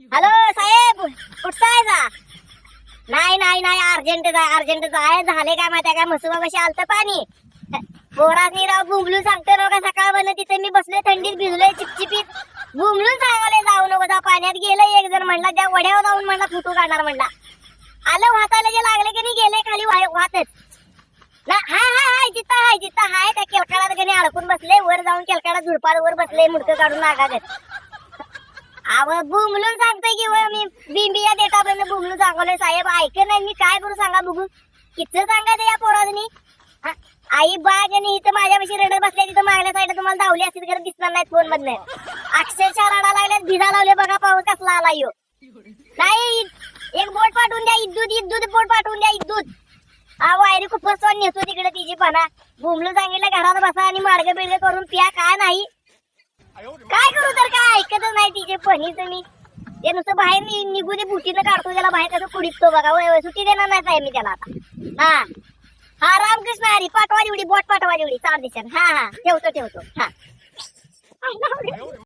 Hello साहेब कुठचा जा नाही नाही नाही अर्जंट आहे अर्जंट आहे. झाले काय माहिती काय मसुबा कशी आलत पाणी. बोरानी राव बुंबलून सांगतो ना का सकाळ बन तिथे मी बसलोय थंडीत भिजलोय चिपचिपीत. बुंबलून सांगाले जाऊ नको जा पाण्यात गेलं एक जण म्हणला. त्या वड्यावर जाऊन म्हणला फुटू काढणार म्हणला. आलं वाचायला जे लागले की नाही गेले खाली वाहतच ना हाय हाय हाय जिथं हाय जिथं हाय त्या केलकाडात कधी अडकून बसले वर जाऊन केलकाडा झुडपाड वर बसले मुडकं काढून नागागत. अव बुमलून सांगतोय की व मी बिंबिया देता पण बुमलून सांगवले साहेब ऐक नाही. मी काय करू सांगा बघू. किती सांगायचं या पोराजनी? आई बाग आणि इथं माझ्यापाशी रडत बसल्या तिथं मागल्या साईड तुम्हाला धावली असतील खरं दिसणार नाही फोन मधनं अक्षरशः रडा लागल्यात भिजा लावले बघा पाऊस कसला आला यो. नाही एक बोट पाठवून द्या इद्दूत इद्दूत बोट पाठवून द्या इद्दूत. हा वायरी खूपच नेतो तिकडे तिची पणा. बुमलून सांगितलं घरात बसा आणि मार्ग बिर्ग करून पिया काय नाही. काय तिचे पणी मी ते नुसतं बाहेर निघू दे बुटीनं काढतो त्याला बाहेर कसं पुढितो बघा. वय सुट्टी देणार नाही साहेब मी त्याला आता. हा. हा रामकृष्ण हरी पाठवा एवढी बोट पाठवा एवढी. चार दिशा हा हा ठेवतो ठेवतो. हा.